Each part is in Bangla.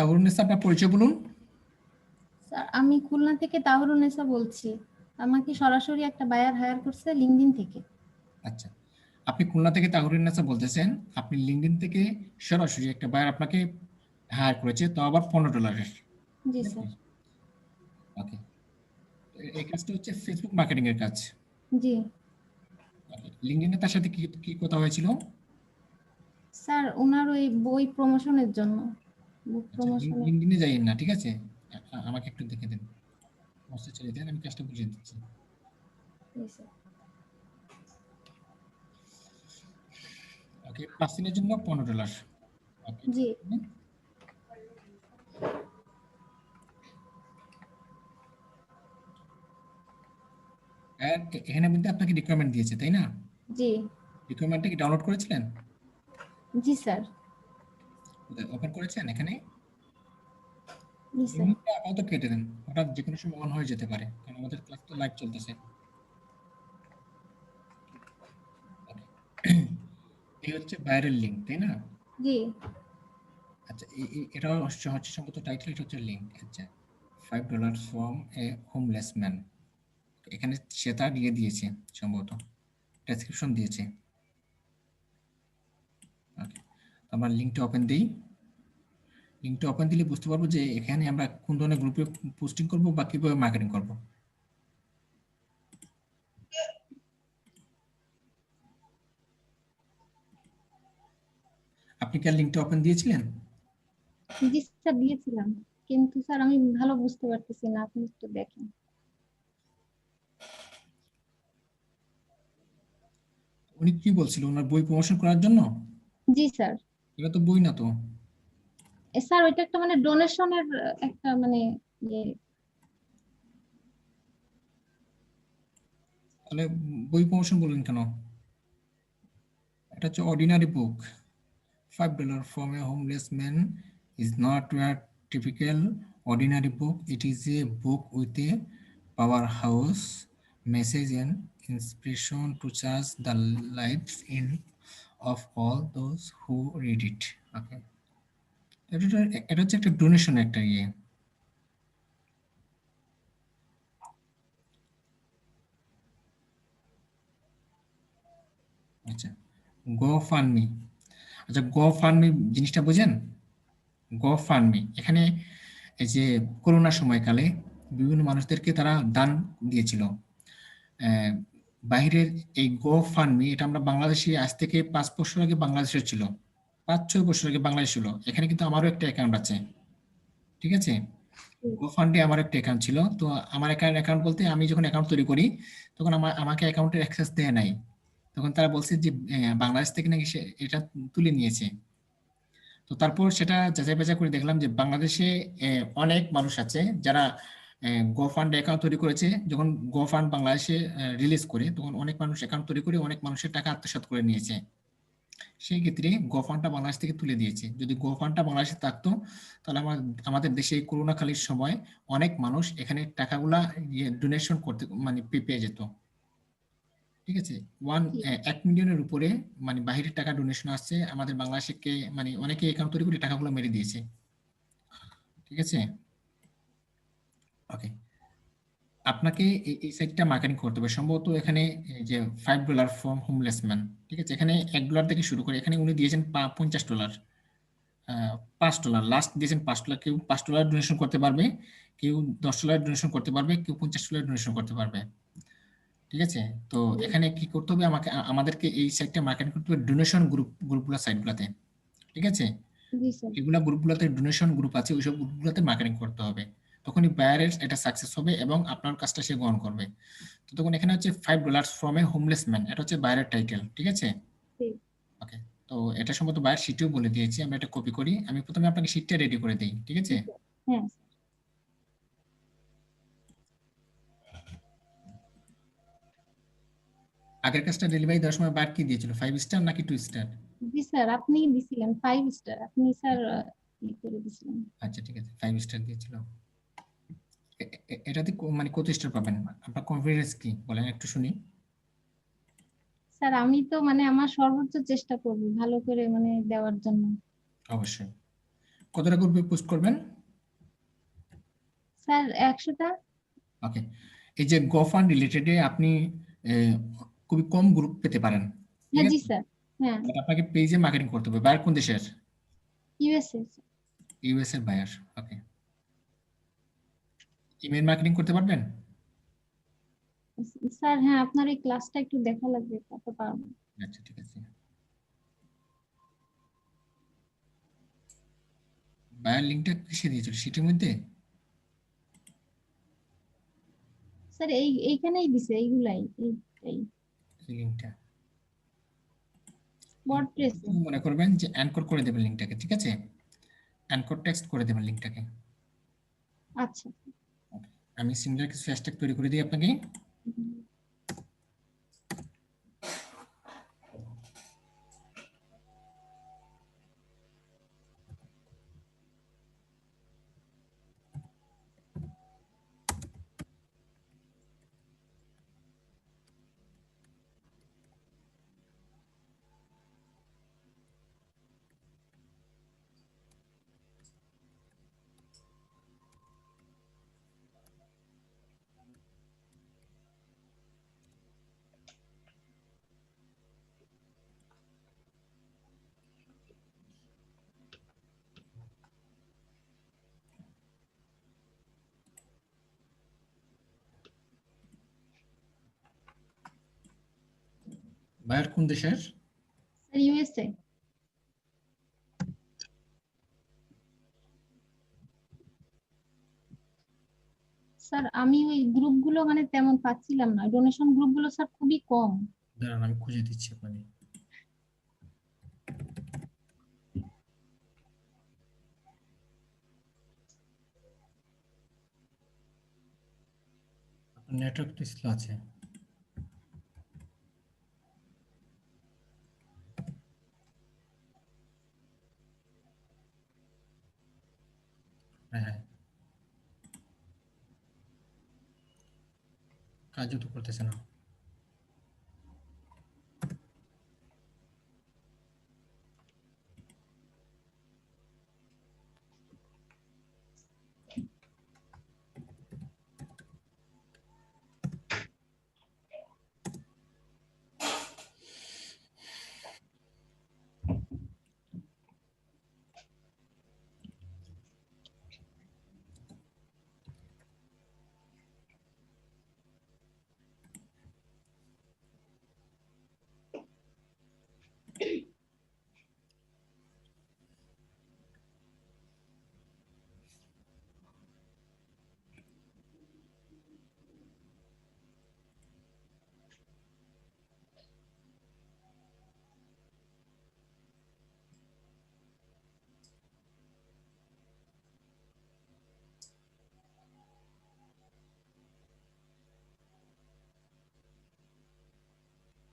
তাহরুন্নেসা আপনার পরিচয় বলুন। স্যার আমি খুলনা থেকে তাহরুন্নেসা বলছি। আমাকে সরাসরি একটা বায়ার হায়ার করছে লিঙ্কডিন থেকে। আচ্ছা আপনি খুলনা থেকে তাহরুন্নেসা বলতেছেন আপনি লিঙ্কডিন থেকে সরাসরি একটা বায়ার আপনাকে হায়ার করেছে তো আবার পনেরো ডলারের। জি স্যার। ওকে এই কাজটা হচ্ছে ফেসবুক মার্কেটিং এর কাজ। জি। লিঙ্কডিনে তার সাথে কি কি কথা হয়েছিল? স্যার ওনার ওই বই প্রমোশনের জন্য। বুক আচ্ছা, প্রমোশনের লিঙ্কডিনে যাইয়েন না ঠিক আছে? আমাকে একটু দেখে দিন। মস্তে চলে দেন আমি কাজটা বুঝিয়ে দিচ্ছি। ওকে পাঁচ দিনের জন্য পনেরো ডলার। ওকে জি। এখানে মধ্যে আপনাকে রিকোয়ারমেন্ট দিয়েছে তাই না? জি। রিকোয়ারমেন্টটা কি ডাউনলোড করেছিলেন? জি স্যার ওপেন করেছেন এখানে? আপাতত কেটে দেন। হঠাৎ যে কোনো সময় অন হয়ে যেতে পারে কারণ আমাদের ক্লাস তো লাইভ চলতেছে। এই হচ্ছে ভাইরাল লিঙ্ক তাই না? জি। আচ্ছা এটা হচ্ছে হচ্ছে সম্ভবত টাইটেল এটা হচ্ছে লিঙ্ক আচ্ছা five dollar from a homeless man এখানে সে তার ইয়ে দিয়েছে সম্ভবত। ডেসক্রিপশন দিয়েছে। ওকে আমরা লিঙ্কটা ওপেন দিই। লিঙ্কটা ওপেন দিলে বুঝতে পারব যে এখানে আমরা কোন ধরনের গ্রুপে পোস্টিং করব বা কীভাবে মার্কেটিং করব। আপনি কি লিঙ্কটা ওপেন দিয়েছিলেন? জি স্যার দিয়েছিলাম। কিন্তু স্যার আমি ভালো বুঝতে পারতেছি না আপনি একটু দেখেন। উনি কি বলছিল? ওনার বই প্রমোশন করার জন্য? জি স্যার। এটা তো বই না তো। স্যার ওইটা একটা মানে ডোনেশনের একটা মানে ইয়ে। তাহলে বই প্রমোশন বললেন কেন? এটা হচ্ছে ordinary book five dollar from a homeless man is not your typical ordinary book it is a book with a powerhouse message and inspiration to charge the life in of all those who read it okay এটা হচ্ছে একটা ডোনেশন একটা ইয়ে আচ্ছা গো ফান্ডমি আচ্ছা গো ফান্ডমি জিনিসটা বুঝেন? গো ফান্ডমি এখানে এই যে করোনার সময়কালে বিভিন্ন মানুষদেরকে তারা দান দিয়েছিল। বাইরের এই গো ফান্ডমি এটা আমরা বাংলাদেশে আজ থেকে পাঁচ বছর আগে বাংলাদেশের ছিল। পাঁচ ছয় বছর আগে বাংলাদেশ ছিল। এখানে কিন্তু আমারও একটা অ্যাকাউন্ট আছে। ঠিক আছে? গো ফান্ডে আমার একটা অ্যাকাউন্ট ছিল। তো আমার অ্যাকাউন্ট অ্যাকাউন্ট বলতে আমি যখন অ্যাকাউন্ট তৈরি করি তখন আমার আমাকে অ্যাকাউন্টের অ্যাক্সেস দেয় নাই। তখন তারা বলছে যে বাংলাদেশ থেকে নাকি সে এটা তুলে নিয়েছে। তো তারপর সেটা যাচাই বাছাই করে দেখলাম যে বাংলাদেশে অনেক মানুষ আছে যারা গো ফান্ড অ্যাকাউন্ট তৈরি করেছে। যখন গো ফান্ড বাংলাদেশে রিলিজ করে তখন অনেক মানুষ অ্যাকাউন্ট তৈরি করে অনেক মানুষের টাকা আত্মসাৎ করে নিয়েছে। সেই ক্ষেত্রে গো ফান্ডটা বাংলাদেশ থেকে তুলে দিয়েছে। যদি গো ফান্ডটা বাংলাদেশে থাকতো তাহলে আমার আমাদের দেশে এই করোনা কালীর সময় অনেক মানুষ এখানে টাকাগুলা ডোনেশন করতে মানে পে- পেয়ে যেত। ঠিক আছে? ওয়ান এক মিলিয়নের উপরে মানে বাহিরের টাকা ডোনেশন আসছে আমাদের বাংলাদেশে কে মানে অনেকে অ্যাকাউন্ট তৈরি করে টাকাগুলো মেরে দিয়েছে। ঠিক আছে? ওকে আপনাকে এই সাইটটা মার্কেটিং করতে হবে। সম্ভবত এখানে যে five dollar from homeless man ঠিক আছে? এখানে এক ডলার থেকে শুরু করে এখানে উনি দিয়েছেন পঞ্চাশ ডলার পাঁচ ডলার লাস্ট দিয়েছেন পাঁচ ডলার কেউ পাঁচ ডলার ডোনেশন করতে পারবে কেউ দশ ডলার ডোনেশন করতে পারবে কেউ পঞ্চাশ ডলার ডোনেশন করতে পারবে। ঠিক আছে? তো এখানে কি করতে হবে? আমাকে আমাদেরকে এই সাইটটা মার্কেটিং করতে হবে ডোনেশন গ্রুপ গ্রুপগুলো সাইটগুলোতে ঠিক আছে? এগুলা গ্রুপগুলোতে ডোনেশন গ্রুপ আছে ওইসব গ্রুপগুলোতে মার্কেটিং করতে হবে। তখনই বায়ারের এটা সাকসেস হবে এবং আপনার কাজটা সে গ্রহণ করবে। তো তখন এখানে হচ্ছে five dollar from a homeless man এটা হচ্ছে বায়ারের টাইটেল ঠিক আছে? ওকে তো এটা সম্ভবত বায়ার শিটেও বলে দিয়েছি আমরা এটা কপি করি। আমি প্রথমে আপনাকে শিটটা রেডি করে দিই ঠিক আছে? হ্যাঁ আগের কাজটা ডেলিভারি দেওয়ার সময় বার কি দিয়েছিল ফাইভ স্টার নাকি টু স্টার জি স্যার আপনি দিছিলেন ফাইভ স্টার আপনি স্যার ই করে দিছিলেন। আচ্ছা ঠিক আছে ফাইভ স্টার দিয়েছিল। এটাতে মানে কত স্টার পাবেন? আপনার কনফিডেন্স কি? বলেন একটু শুনি। স্যার আমি তো মানে আমার সর্বোচ্চ চেষ্টা করব ভালো করে মানে দেওয়ার জন্য। অবশ্যই। কতটা গ্রুপে পোস্ট করবেন? স্যার একশোটা ওকে। এই যে গোফান্ড রিলেটেডে আপনি খুবই কম গ্রুপ পেতে পারেন। হ্যাঁ জি স্যার হ্যাঁ। আপনাকে পেজে মার্কেটিং করতে হবে। বাইর কোন দেশের? ইউএসএ ইউএস এর বায়ার ওকে ইমেল মার্কেটিং করতে পারবেন? স্যার হ্যাঁ আপনার এই ক্লাসটা একটু দেখা লাগবে কত পারব। আচ্ছা ঠিক আছে। বায়ার লিঙ্কটা কিসে দিয়েছিল? সেটার মধ্যে? স্যার এই এইখানেই দিছে এইগুলাই এই এই। লিঙ্কটা ওয়ার্ডপ্রেসে মনে করবেন যে অ্যানকর করে দেবেন লিঙ্কটাকে ঠিক আছে? অ্যানকর টেক্সট করে দেবেন লিঙ্কটাকে আচ্ছা। আমি সিমিলার কিছু হ্যাশট্যাগ তৈরি করে দিই আপনাকে। বায়ার কোন দেশের স্যার ইউএসএ স্যার আমি ওই গ্রুপগুলো মানে তেমন পাচ্ছিলাম না ডোনেশন গ্রুপগুলো স্যার খুবই কম দাঁড়ান আমি খুঁজে দিচ্ছি আপনাকে আপনার নেটওয়ার্ক স্লো আছে হ্যাঁ হ্যাঁ কাজও তো করতেছে না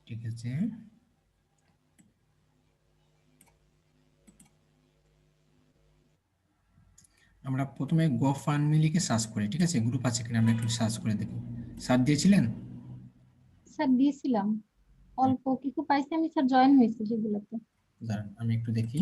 ঠিক আছে। আমরা প্রথমে গো ফান্ড লিখে সার্চ করি ঠিক আছে? গ্রুপ আছে কিনা আমরা একটু সার্চ করে দেখি। স্যার দিয়েছিলেন? স্যার দিয়েছিলাম। অল্প কিছু পাইছি আমি স্যার জয়েন হয়েছি সেগুলোতে দাঁড়ান আমি একটু দেখি।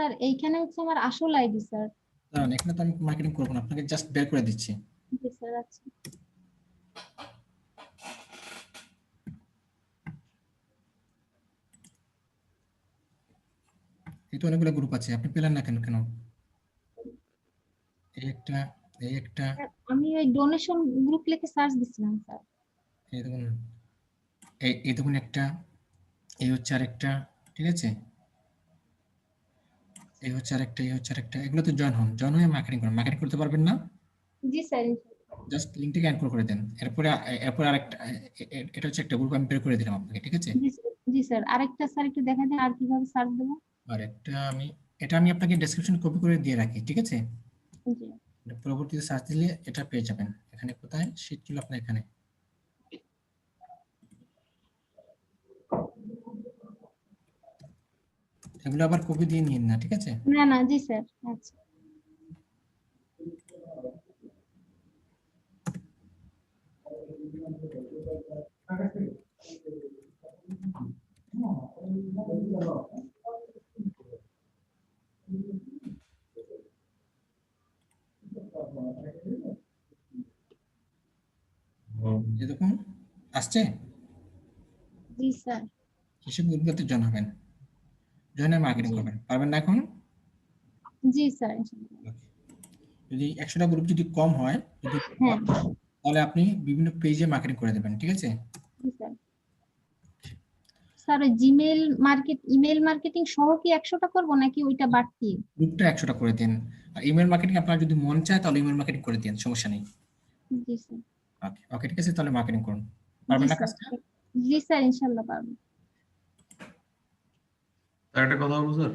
স্যার এইখানে হচ্ছে আমার আসল আইডি স্যার। দাঁড়ান এখানে তো আমি মার্কেটিং করব না আপনাকে জাস্ট বের করে দিচ্ছি। জি স্যার আচ্ছা। এই তো অনেকগুলো গ্রুপ আছে আপনি পেলেন না কেন কেন? এই একটা এই একটা। আমি ওই ডোনেশন গ্রুপ লিখে সার্চ দিছিলাম স্যার। এই দেখুন এই এই দেখুন একটা এই হচ্ছে আরেকটা ঠিক আছে? এই হচ্ছে আরেকটা এই হচ্ছে আরেকটা। এগুলো তো জয়েন হন জয়েন হয়ে মার্কেটিং করেন। মার্কেটিং করতে পারবেন না? জি স্যার জাস্ট লিঙ্কটাকে অ্যাড করে দেন। এরপরে এরপরে আরেকটা এটা হচ্ছে একটা গ্রুপ আমি বের করে দিলাম আপনাকে ঠিক আছে? জি স্যার জি স্যার। আরেকটা স্যার একটু দেখা দেন আর কীভাবে সার্চ দেবো? আর একটা আমি এটা আমি আপনাকে ডেসক্রিপশন কপি করে দিয়ে রাখি ঠিক আছে? জি। পরবর্তীতে সার্চ দিলে এটা পেয়ে যাবেন। এখানে কোথায়? শীট ছিল আপনার এখানে। এগুলো আবার কপি দিয়ে নিন না ঠিক আছে? না না জি স্যার আচ্ছা। দেখুন আসছে? জি স্যার। কিসব গ্রুপগুলোতে জয়েন হবেন জয়েন হয়ে মার্কেটিং করবেন পারবেন না এখন? জি স্যার। যদি একশোটা গ্রুপ যদি কম হয় যদি হ্যাঁ। তাহলে আপনি বিভিন্ন পেজে মার্কেটিং করে দেবেন ঠিক আছে? Sir. Gmail market email marketing সহ কি একশোটা করব নাকি ওইটা বাড়তি? গ্রুপটা একশোটা করে দিন। আর ইমেল মার্কেটিং আপনার যদি মন চায় তাহলে ইমেল মার্কেটিং করে দিন সমস্যা নেই। জি স্যার। ওকে ওকে ঠিক আছে তাহলে মার্কেটিং করুন। পারবেন না কাজটা? জি স্যার ইনশাল্লাহ পারব। আর একটা কথা বলব স্যার?